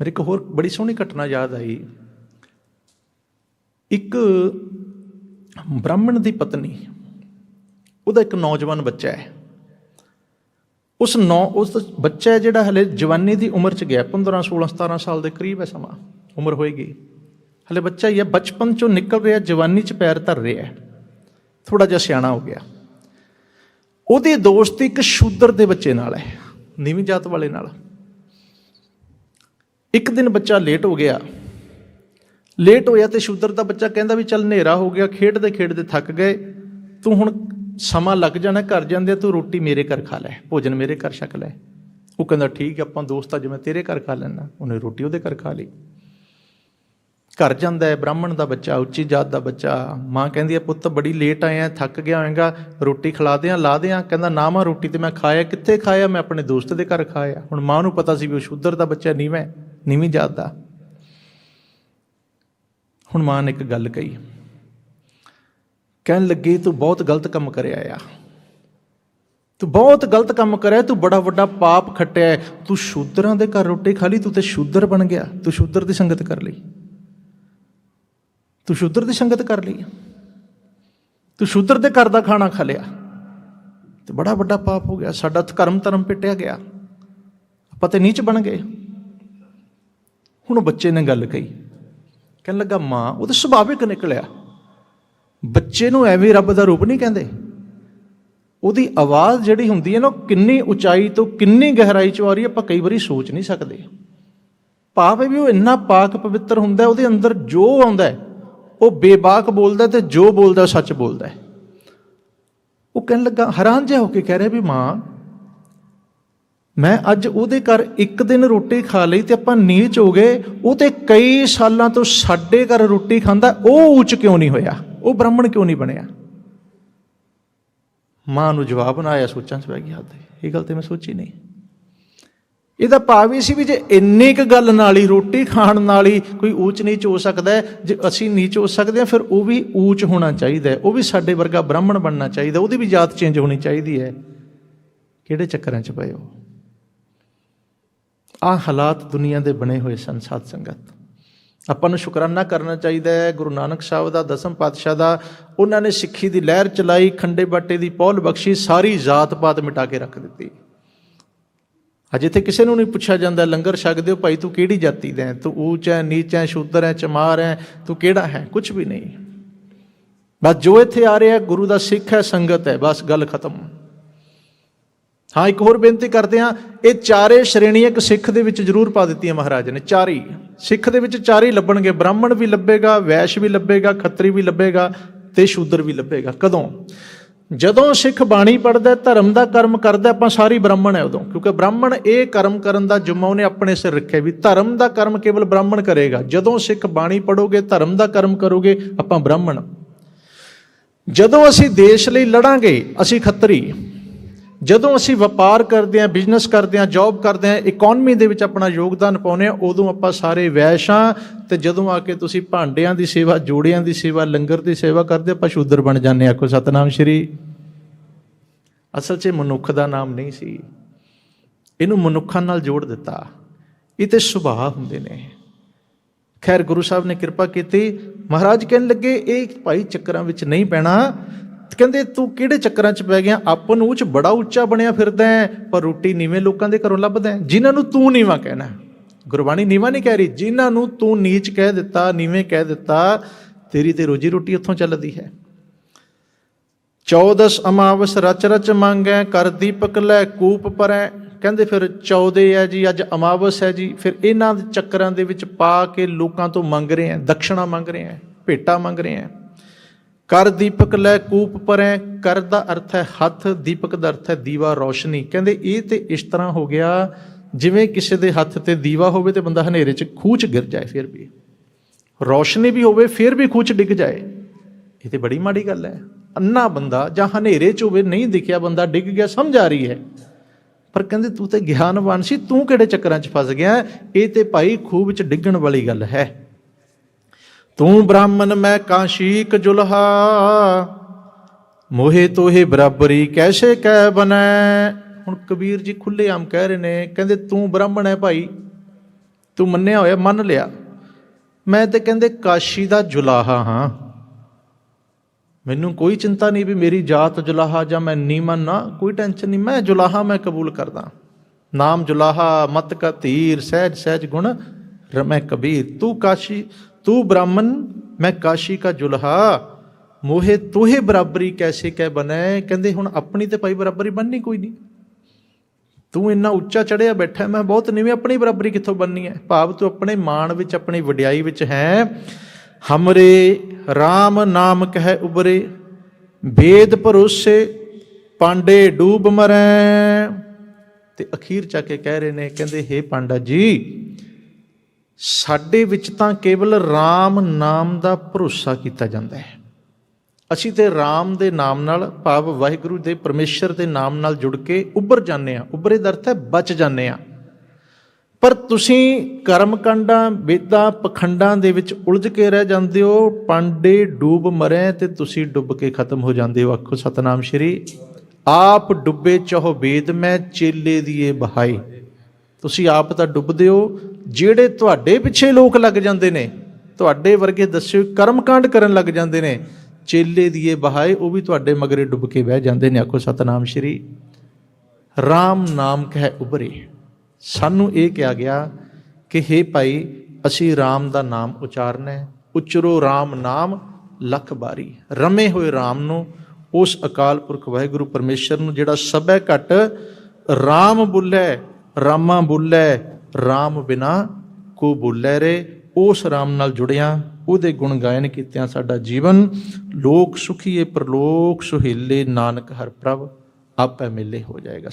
ਮੇਰੇ ਇੱਕ ਹੋਰ ਬੜੀ ਸੋਹਣੀ ਘਟਨਾ ਯਾਦ ਆਈ। ਇੱਕ ਬ੍ਰਾਹਮਣ ਦੀ ਪਤਨੀ, ਉਹਦਾ ਇੱਕ ਨੌਜਵਾਨ ਬੱਚਾ ਹੈ। ਉਸ ਨੌ, ਉਸ ਬੱਚਾ ਹੈ ਜਿਹੜਾ ਹਲੇ ਜਵਾਨੀ ਦੀ ਉਮਰ ਚ ਗਿਆ 15 16 17 ਸਾਲ ਦੇ ਕਰੀਬ ਹੈ ਸਮਾਂ, ਉਮਰ ਹੋਏਗੀ। ਹਲੇ ਬੱਚਾ ਹੀ ਹੈ, ਬਚਪਨ ਚੋਂ ਨਿਕਲ ਰਿਹਾ, ਜਵਾਨੀ ਚ ਪੈਰ ਧਰ ਰਿਹਾ ਹੈ। ਥੋੜਾ ਜਿਹਾ ਸਿਆਣਾ ਹੋ ਗਿਆ। ਉਹਦੀ ਦੋਸਤੀ ਇੱਕ ਸ਼ੂਦਰ ਦੇ ਬੱਚੇ ਨਾਲ ਹੈ, ਨੀਵੀਂ ਜਾਤ ਵਾਲੇ ਨਾਲ। ਇੱਕ ਦਿਨ ਬੱਚਾ ਲੇਟ ਹੋ ਗਿਆ। ਲੇਟ ਹੋਇਆ ਤੇ ਸ਼ੂਦਰ ਦਾ ਬੱਚਾ ਕਹਿੰਦਾ ਵੀ ਚੱਲ ਹਨੇਰਾ ਹੋ ਗਿਆ ਖੇਡਦੇ ਖੇਡਦੇ ਥੱਕ ਗਏ। ਤੂੰ ਹੁਣ ਸਮਾਂ ਲੱਗ ਜਾਣਾ ਘਰ ਜਾਂਦੇ ਤੂੰ ਰੋਟੀ ਮੇਰੇ ਘਰ ਖਾ ਲੈ ਭੋਜਨ ਮੇਰੇ ਘਰ ਛਕ ਲੈ। ਉਹ ਕਹਿੰਦਾ ਠੀਕ ਆਪਾਂ ਦੋਸਤ ਆ ਜਿਵੇਂ ਤੇਰੇ ਘਰ ਖਾ ਲੈਣਾ ਉਹਨੇ ਰੋਟੀ ਉਹਦੇ ਘਰ ਖਾ ਲਈ। ਘਰ ਜਾਂਦਾ ਹੈ ਬ੍ਰਾਹਮਣ ਦਾ ਬੱਚਾ ਉੱਚੀ ਜਾਤ ਦਾ ਬੱਚਾ। ਮਾਂ ਕਹਿੰਦੀ ਹੈ ਪੁੱਤ ਬੜੀ ਲੇਟ ਆਇਆ ਥੱਕ ਗਿਆ ਹੋਏਗਾ ਰੋਟੀ ਖਿਲਾ ਦਿਆਂ ਲਾ ਦਿਆਂ। ਕਹਿੰਦਾ ਨਾ ਮਾਂ ਰੋਟੀ ਤੇ ਮੈਂ ਖਾਇਆ ਕਿੱਥੇ ਖਾਇਆ? ਮੈਂ ਆਪਣੇ ਦੋਸਤ ਦੇ ਘਰ ਖਾਇਆ। ਹੁਣ ਮਾਂ ਨੂੰ ਪਤਾ ਸੀ ਵੀ ਉਹ ਸ਼ੂਦਰ ਦਾ ਬੱਚਾ ਨੀਵੇਂ ਹੈ, ਨੀਵੀਂ ਜਾਤ ਦਾ। ਹੁਣ ਮਾਂ ਨੇ ਇੱਕ ਗੱਲ ਕਹੀ। ਕਹਿਣ ਲੱਗੇ, ਤੂੰ ਬਹੁਤ ਗਲਤ ਕੰਮ ਕਰਿਆ ਆ। ਤੂੰ ਬਹੁਤ ਗਲਤ ਕੰਮ ਕਰਿਆ, ਤੂੰ ਬੜਾ ਵੱਡਾ ਪਾਪ ਖੱਟਿਆ ਤੂੰ ਸ਼ੂਦਰਾਂ ਦੇ ਘਰ ਰੋਟੀ ਖਾ ਲਈ, ਤੂੰ ਤੇ ਸ਼ੂਦਰ ਬਣ ਗਿਆ। ਤੂੰ ਸ਼ੂਦਰ ਦੀ ਸੰਗਤ ਕਰ ਲਈ। ਤੂੰ ਸ਼ੂਦਰ ਦੀ ਸੰਗਤ ਕਰ ਲਈ। ਤੂੰ ਸ਼ੂਦਰ ਦੇ ਘਰ ਦਾ ਖਾਣਾ ਖਾ ਲਿਆ। ਤੇ ਬੜਾ ਵੱਡਾ ਪਾਪ ਹੋ ਗਿਆ। ਸਾਡਾ ਧਰਮ ਧਰਮ ਪਿੱਟਿਆ ਗਿਆ। ਆਪਾਂ ਤੇ ਨੀਚ ਬਣ ਗਏ। ਹੁਣ ਉਹ ਬੱਚੇ ਨੇ ਗੱਲ ਕਹੀ। ਕਹਿਣ ਲੱਗਾ, ਮਾਂ, ਉਹ ਤਾਂ ਸੁਭਾਵਿਕ ਨਿਕਲਿਆ। ਬੱਚੇ ਨੂੰ ਐਵੇਂ ਰੱਬ ਦਾ ਰੂਪ ਨਹੀਂ ਕਹਿੰਦੇ। ਉਹਦੀ ਆਵਾਜ਼ ਜਿਹੜੀ ਹੁੰਦੀ ਹੈ ਨਾ, ਉਹ ਕਿੰਨੀ ਉਚਾਈ ਤੋਂ ਕਿੰਨੀ ਗਹਿਰਾਈ ਚ ਆ ਰਹੀ ਹੈ, ਆਪਾਂ ਕਈ ਵਾਰੀ ਸੋਚ ਨਹੀਂ ਸਕਦੇ। ਭਾਵ ਹੈ ਵੀ ਉਹ ਇੰਨਾ ਪਾਕ ਪਵਿੱਤਰ ਹੁੰਦਾ ਉਹਦੇ ਅੰਦਰ ਜੋ ਆਉਂਦਾ ਉਹ ਬੇਬਾਕ ਬੋਲਦਾ ਹੈ ਤੇ ਜੋ ਬੋਲਦਾ ਉਹ ਸੱਚ ਬੋਲਦਾ ਉਹ ਕਹਿਣ ਲੱਗਾ, ਹੈਰਾਨ ਜਿਹਾ ਹੋ ਕੇ ਕਹਿ ਰਿਹਾ ਵੀ, ਮਾਂ ਮੈਂ ਅੱਜ ਉਹਦੇ ਘਰ ਇੱਕ ਦਿਨ ਰੋਟੀ ਖਾ ਲਈ ਤੇ ਆਪਾਂ ਨੀਚ ਹੋ ਗਏ। ਉਹ ਤੇ ਕਈ ਸਾਲਾਂ ਤੋਂ ਸਾਡੇ ਘਰ ਰੋਟੀ ਖਾਂਦਾ, ਉਹ ਉੱਚ ਕਿਉਂ ਨਹੀਂ ਹੋਇਆ? ਉਹ ਬ੍ਰਾਹਮਣ ਕਿਉਂ ਨਹੀਂ ਬਣਿਆ? ਮਾਂ ਨੂੰ ਜਵਾਬ ਨਾ ਆਇਆ, ਸੋਚਾਂ 'ਚ ਪੈ ਗਿਆ ਹੱਦ ਇਹ ਗੱਲ ਤੇ ਮੈਂ ਸੋਚੀ ਨਹੀਂ। ਇਹਦਾ ਭਾਵ ਇਹ ਸੀ ਵੀ ਜੇ ਇੰਨੀ ਕੁ ਗੱਲ ਨਾਲ ਹੀ, ਰੋਟੀ ਖਾਣ ਨਾਲ ਹੀ ਕੋਈ ਊਚ ਨੀਚ ਹੋ ਸਕਦਾ ਜੇ ਅਸੀਂ ਨੀਚ ਹੋ ਸਕਦੇ ਹਾਂ, ਫਿਰ ਉਹ ਵੀ ਊਚ ਹੋਣਾ ਚਾਹੀਦਾ ਉਹ ਵੀ ਸਾਡੇ ਵਰਗਾ ਬ੍ਰਾਹਮਣ ਬਣਨਾ ਚਾਹੀਦਾ ਉਹਦੀ ਵੀ ਜਾਤ ਚੇਂਜ ਹੋਣੀ ਚਾਹੀਦੀ ਹੈ। ਕਿਹੜੇ ਚੱਕਰਾਂ 'ਚ ਪਏ ਹੋ? ਆ ਹਾਲਾਤ ਦੁਨੀਆ ਦੇ ਬਣੇ ਹੋਏ ਸਨ ਸਾਧ ਸੰਗਤ। ਆਪਾਂ ਨੂੰ ਸ਼ੁਕਰਾਨਾ ਕਰਨਾ ਚਾਹੀਦਾ ਹੈ, ਗੁਰੂ ਨਾਨਕ ਸਾਹਿਬ ਦਾ, ਦਸਮ ਪਾਤਸ਼ਾਹ ਦਾ। ਉਹਨਾਂ ਨੇ ਸਿੱਖੀ ਦੀ ਲਹਿਰ ਚਲਾਈ, ਖੰਡੇ ਬਾਟੇ ਦੀ ਪੌਲ ਬਖਸ਼ੀ, ਸਾਰੀ ਜਾਤ ਪਾਤ ਮਿਟਾ ਕੇ ਰੱਖ ਦਿੱਤੀ। ਅੱਜ ਇੱਥੇ ਕਿਸੇ ਨੂੰ ਨਹੀਂ ਪੁੱਛਿਆ ਜਾਂਦਾ, ਲੰਗਰ ਛਕਦੇ ਹੋ ਭਾਈ ਤੂੰ ਕਿਹੜੀ ਜਾਤੀ ਦਾ ਹੈ? ਤੂੰ ਊਚ ਹੈ, ਨੀਚ ਹੈ, ਸ਼ੂਦਰ ਹੈ, ਚਮਾਰ ਹੈ, ਤੂੰ ਕਿਹੜਾ ਹੈ? ਕੁਝ ਵੀ ਨਹੀਂ। ਬਸ ਜੋ ਇੱਥੇ ਆ ਰਿਹਾ, ਗੁਰੂ ਦਾ ਸਿੱਖ ਹੈ, ਸੰਗਤ ਹੈ, ਬਸ ਗੱਲ ਖਤਮ। ਹਾਂ, ਇੱਕ ਹੋਰ ਬੇਨਤੀ ਕਰਦੇ ਹਾਂ, ਇਹ ਚਾਰੇ ਸ਼੍ਰੇਣੀਆਂ ਇੱਕ ਸਿੱਖ ਦੇ ਵਿੱਚ ਜ਼ਰੂਰ ਪਾ ਦਿੱਤੀਆਂ ਮਹਾਰਾਜ ਨੇ, ਚਾਰੇ। ਸਿੱਖ ਦੇ ਵਿੱਚ ਚਾਰੇ ਲੱਭਣਗੇ, ਬ੍ਰਾਹਮਣ ਵੀ ਲੱਭੇਗਾ, ਵੈਸ਼ ਵੀ ਲੱਭੇਗਾ, ਖੱਤਰੀ ਵੀ ਲੱਭੇਗਾ ਤੇ ਸ਼ੂਦਰ ਵੀ ਲੱਭੇਗਾ। ਕਦੋਂ? ਜਦੋਂ ਸਿੱਖ ਬਾਣੀ ਪੜਦਾ ਧਰਮ ਦਾ ਕਰਮ ਕਰਦਾ ਆਪਾਂ ਸਾਰੀ ਬ੍ਰਾਹਮਣ ਹੈ ਉਦੋਂ, ਕਿਉਂਕਿ ਬ੍ਰਾਹਮਣ ਇਹ ਕਰਮ ਕਰਨ ਦਾ ਜੁਮਾ ਉਹਨੇ ਆਪਣੇ ਸਿਰ ਰੱਖਿਆ ਵੀ ਧਰਮ ਦਾ ਕਰਮ ਕੇਵਲ ਬ੍ਰਾਹਮਣ ਕਰੇਗਾ। ਜਦੋਂ ਸਿੱਖ ਬਾਣੀ ਪੜੋਗੇ ਧਰਮ ਦਾ ਕਰਮ ਕਰੋਗੇ, ਆਪਾਂ ਬ੍ਰਾਹਮਣ। ਜਦੋਂ ਅਸੀਂ ਦੇਸ਼ ਲਈ ਲੜਾਂਗੇ, ਅਸੀਂ ਖੱਤਰੀ। ਜਦੋਂ ਅਸੀਂ ਵਪਾਰ ਕਰਦੇ ਹਾਂ ਬਿਜ਼ਨਸ ਕਰਦੇ ਹਾਂ ਜੌਬ ਕਰਦੇ ਹਾਂ ਇਕਨੋਮੀ ਦੇ ਵਿੱਚ ਆਪਣਾ ਯੋਗਦਾਨ ਪਾਉਂਦੇ ਹਾਂ, ਉਦੋਂ ਆਪਾਂ ਸਾਰੇ ਵੈਸ਼ਾਂ ਤੇ ਜਦੋਂ ਆ ਕੇ ਤੁਸੀਂ ਭਾਂਡਿਆਂ ਦੀ ਸੇਵਾ, ਜੋੜਿਆਂ ਦੀ ਸੇਵਾ, ਲੰਗਰ ਦੀ ਸੇਵਾ ਕਰਦੇ ਆਪਾਂ ਸ਼ੂਦਰ ਬਣ ਜਾਂਦੇ ਆਖੋ ਸਤਨਾਮ ਸ਼੍ਰੀ। ਅਸਲ 'ਚ ਇਹ ਮਨੁੱਖ ਦਾ ਨਾਮ ਨਹੀਂ ਸੀ। ਇਹਨੂੰ ਮਨੁੱਖਾਂ ਨਾਲ ਜੋੜ ਦਿੱਤਾ। ਇਹ ਤੇ ਸੁਭਾਅ ਹੁੰਦੇ ਨੇ। ਖੈਰ ਗੁਰੂ ਸਾਹਿਬ ਨੇ ਕਿਰਪਾ ਕੀਤੀ। ਮਹਾਰਾਜ ਕਹਿਣ ਲੱਗੇ, ਇਹ ਭਾਈ ਚੱਕਰਾਂ ਵਿੱਚ ਨਹੀਂ ਪੈਣਾ। ਕਹਿੰਦੇ ਤੂੰ ਕਿਹੜੇ ਚੱਕਰਾਂ 'ਚ ਪੈ ਗਿਆ? ਆਪਨ ਉੱਚ ਬੜਾ ਉੱਚਾ ਬਣਿਆ ਫਿਰਦਾ ਹੈ, ਪਰ ਰੋਟੀ ਨੀਵੇਂ ਲੋਕਾਂ ਦੇ ਘਰੋਂ ਲੱਭਦਾ ਹੈ। ਜਿਨ੍ਹਾਂ ਨੂੰ ਤੂੰ ਨੀਵਾ ਕਹਿਣਾ ਗੁਰਬਾਣੀ ਨੀਵਾ ਨਹੀਂ ਕਹਿ ਰਹੀ। ਜਿਨ੍ਹਾਂ ਨੂੰ ਤੂੰ ਨੀਚ ਕਹਿ ਦਿੱਤਾ ਨੀਵੇਂ ਕਹਿ ਦਿੱਤਾ ਤੇਰੀ ਤੇ ਰੋਜੀ ਰੋਟੀ ਉੱਥੋਂ ਚੱਲਦੀ ਹੈ। ਚੌਦਸ ਅਮਾਵਸ ਰਚ ਰਚ ਮੰਗੈ ਕਰ ਦੀਪਕ ਲੈ ਕੂਪ ਪਰੈ। ਕਹਿੰਦੇ ਫਿਰ 14 ਹੈ ਜੀ ਅੱਜ ਅਮਾਵਸ ਹੈ ਜੀ। ਫਿਰ ਇਹਨਾਂ ਦੇ ਚੱਕਰਾਂ ਦੇ ਵਿੱਚ ਪਾ ਕੇ ਲੋਕਾਂ ਤੋਂ ਮੰਗ ਰਹੇ ਆ ਦਕਸ਼ਣਾ ਮੰਗ ਰਹੇ ਆ ਭੇਟਾ ਮੰਗ ਰਹੇ ਆ ਕਰ ਦੀਪਕ ਲੈ ਕੂਪ ਪਰੈ, ਕਰ ਦਾ ਅਰਥ ਹੈ ਹੱਥ, ਦੀਪਕ ਦਾ ਅਰਥ ਹੈ ਦੀਵਾ ਰੋਸ਼ਨੀ। ਕਹਿੰਦੇ ਇਹ ਤੇ ਇਸ ਤਰ੍ਹਾਂ ਹੋ ਗਿਆ, ਜਿਵੇਂ ਕਿਸੇ ਦੇ ਹੱਥ ਤੇ ਦੀਵਾ ਹੋਵੇ ਤੇ ਬੰਦਾ ਹਨੇਰੇ 'ਚ ਖੂਹ 'ਚ ਗਿਰ ਜਾਏ ਫਿਰ ਵੀ। ਰੋਸ਼ਨੀ ਵੀ ਹੋਵੇ, ਫਿਰ ਵੀ ਖੂਹ 'ਚ ਡਿੱਗ ਜਾਏ। ਇਹ ਤੇ ਬੜੀ ਮਾੜੀ ਗੱਲ ਹੈ। ਅੰਨਾ ਬੰਦਾ ਜਾਂ ਹਨੇਰੇ 'ਚ ਹੋਵੇ, ਨਹੀਂ ਦਿਖਿਆ ਬੰਦਾ, ਡਿੱਗ ਗਿਆ, ਸਮਝ ਆ ਰਹੀ ਹੈ। ਪਰ ਕਹਿੰਦੇ ਤੂੰ ਤੇ ਗਿਆਨਵਾਨ ਸੀ, ਤੂੰ ਕਿਹੜੇ ਚੱਕਰਾਂ 'ਚ ਫਸ ਗਿਆ? ਇਹ ਤੇ ਭਾਈ ਖੂਹ 'ਚ ਡਿੱਗਣ ਵਾਲੀ ਗੱਲ ਹੈ। ਤੂੰ ਬ੍ਰਾਹਮਣ ਮੈਂ ਕਾਸ਼ੀਕ ਜੁਲਹਾ, ਮੋਹੇ ਤੋਹੇ ਬਰਾਬਰੀ ਕੈਸੇ ਕਹਿ ਬਨੈ ਹੁਣ ਕਬੀਰ ਜੀ ਖੁੱਲੇ ਆਮ ਕਹਿ ਰਹੇ ਨੇ, ਕਹਿੰਦੇ ਤੂੰ ਬ੍ਰਾਹਮਣ ਹੈ ਭਾਈ, ਤੂੰ ਮੰਨਿਆ ਹੋਇਆ, ਮੰਨ ਲਿਆ। ਮੈਂ ਤੇ ਕਹਿੰਦੇ ਕਾਸ਼ੀ ਦਾ ਜੁਲਾਹਾ ਹਾਂ। ਮੈਨੂੰ ਕੋਈ ਚਿੰਤਾ ਨਹੀਂ ਵੀ ਮੇਰੀ ਜਾਤ ਜੁਲਾਹਾ ਜਾਂ ਮੈਂ ਨੀਮਨ ਨਾ ਕੋਈ ਟੈਨਸ਼ਨ ਨਹੀਂ, ਮੈਂ ਜੁਲਾਹਾ ਮੈਂ ਕਬੂਲ ਕਰਦਾ। ਨਾਮ ਜੁਲਾਹਾ ਮਤ ਕਾ ਤੀਰ ਸਹਿਜ ਸਹਿਜ ਗੁਣ ਰਮੈ ਕਬੀਰ, ਤੂੰ ਕਾਸ਼ੀ ਤੂੰ ਬ੍ਰਾਹਮਣ, ਮੈਂ ਕਾਸ਼ੀ ਕਾ ਜੁਲਹਾ। ਮੋਹੇ ਤੋਹੇ ਬਰਾਬਰੀ ਕੈਸੇ ਕਹਿ ਬਨੈ ਕਹਿੰਦੇ ਹੁਣ ਆਪਣੀ ਤੇ ਭਾਈ ਬਰਾਬਰੀ ਬਣਨੀ ਕੋਈ ਨਹੀਂ। ਤੂੰ ਇੰਨਾ ਉੱਚਾ ਚੜਿਆ ਬੈਠਾ, ਮੈਂ ਬਹੁਤ ਨੀਵੇਂ, ਆਪਣੀ ਬਰਾਬਰੀ ਕਿੱਥੋਂ ਬੰਨੀ ਹੈ? ਭਾਵ ਤੂੰ ਆਪਣੇ ਮਾਣ ਵਿੱਚ, ਆਪਣੀ ਵਡਿਆਈ ਵਿੱਚ ਹੈ। ਹਮਰੇ RAM ਨਾਮ ਕਹਿ ਉਬਰੇ ਵੇਦ ਭਰੋਸੇ ਪਾਂਡੇ ਡੂਬ ਮਰੈ। ਤੇ ਅਖੀਰ ਚ ਕੇ ਕਹਿ ਰਹੇ ਨੇ, ਕਹਿੰਦੇ, ਹੇ ਪਾਂਡਾ ਜੀ ਸਾਡੇ ਵਿੱਚ ਤਾਂ ਕੇਵਲ RAM ਨਾਮ ਦਾ ਭਰੋਸਾ ਕੀਤਾ ਜਾਂਦਾ ਹੈ। ਅਸੀਂ ਤੇ RAM ਦੇ ਨਾਮ ਨਾਲ, ਭਾਵ ਵਾਹਿਗੁਰੂ ਦੇ ਪਰਮੇਸ਼ਰ ਦੇ ਨਾਮ ਨਾਲ ਜੁੜ ਕੇ ਉੱਭਰ ਜਾਂਦੇ ਆ ਉੱਭਰੇ ਦਾ ਅਰਥ ਹੈ ਬਚ ਜਾਂਦੇ ਆ ਪਰ ਤੁਸੀਂ ਕਰਮਕਾਂਡਾਂ, ਵੇਦਾਂ, ਪਖੰਡਾਂ ਦੇ ਵਿੱਚ ਉਲਝ ਕੇ ਰਹਿ ਜਾਂਦੇ ਹੋ, ਪਾਂਡੇ ਡੂਬ ਮਰੇ ਤੇ ਤੁਸੀਂ ਡੁੱਬ ਕੇ ਖਤਮ ਹੋ ਜਾਂਦੇ ਹੋ, ਆਖੋ ਸਤਨਾਮ ਸ਼੍ਰੀ। ਆਪ ਡੁੱਬੇ ਚਾਹੋ ਵੇਦ, ਮੈਂ ਚੇਲੇ ਦੀਏ ਬਹਾਈ। ਤੁਸੀਂ ਆਪ ਤਾਂ ਡੁੱਬਦੇ ਹੋ, ਜਿਹੜੇ ਤੁਹਾਡੇ ਪਿੱਛੇ ਲੋਕ ਲੱਗ ਜਾਂਦੇ ਨੇ, ਤੁਹਾਡੇ ਵਰਗੇ ਦੱਸਿਓ ਕਰਮਕਾਂਡ ਕਰਨ ਲੱਗ ਜਾਂਦੇ ਨੇ, ਚੇਲੇ ਦੀਏ ਬਹਾਏ, ਉਹ ਵੀ ਤੁਹਾਡੇ ਮਗਰੇ ਡੁੱਬ ਕੇ ਬਹਿ ਜਾਂਦੇ ਨੇ, ਆਖੋ ਸਤਨਾਮ ਸ਼੍ਰੀ। RAM ਨਾਮ ਕਹਿ ਉਭਰੇ। ਸਾਨੂੰ ਇਹ ਕਿਹਾ ਗਿਆ ਕਿ हे ਭਾਈ, ਅਸੀਂ RAM ਦਾ ਨਾਮ ਉਚਾਰਨਾ ਹੈ। ਉਚਰੋ RAM ਨਾਮ, ਲੱਖ ਬਾਰੀ। ਰਮੇ ਹੋਏ RAM ਨੂੰ, ਉਸ ਅਕਾਲ ਪੁਰਖ ਵਾਹਿਗੁਰੂ ਪਰਮੇਸ਼ਰ ਨੂੰ, ਜਿਹੜਾ ਸਭੈ ਘਟ RAM ਬੁੱਲੇ ਰਾਮਾ ਬੁੱਲੇ RAM ਬਿਨਾ ਕੋ ਬੁੱਲੇ ਰੇ। ਉਸ RAM ਨਾਲ ਜੁੜਿਆ, ਉਹਦੇ ਗੁਣ ਗਾਇਨ ਕੀਤਿਆਂ ਸਾਡਾ ਜੀਵਨ। ਲੋਕ ਸੁਖੀਏ, ਪ੍ਰਲੋਕ ਸੁਹੇਲੇ, ਨਾਨਕ ਹਰ ਪ੍ਰਭ, ਆਪੇ ਮਿਲੇ ਹੋ ਜਾਏਗਾ।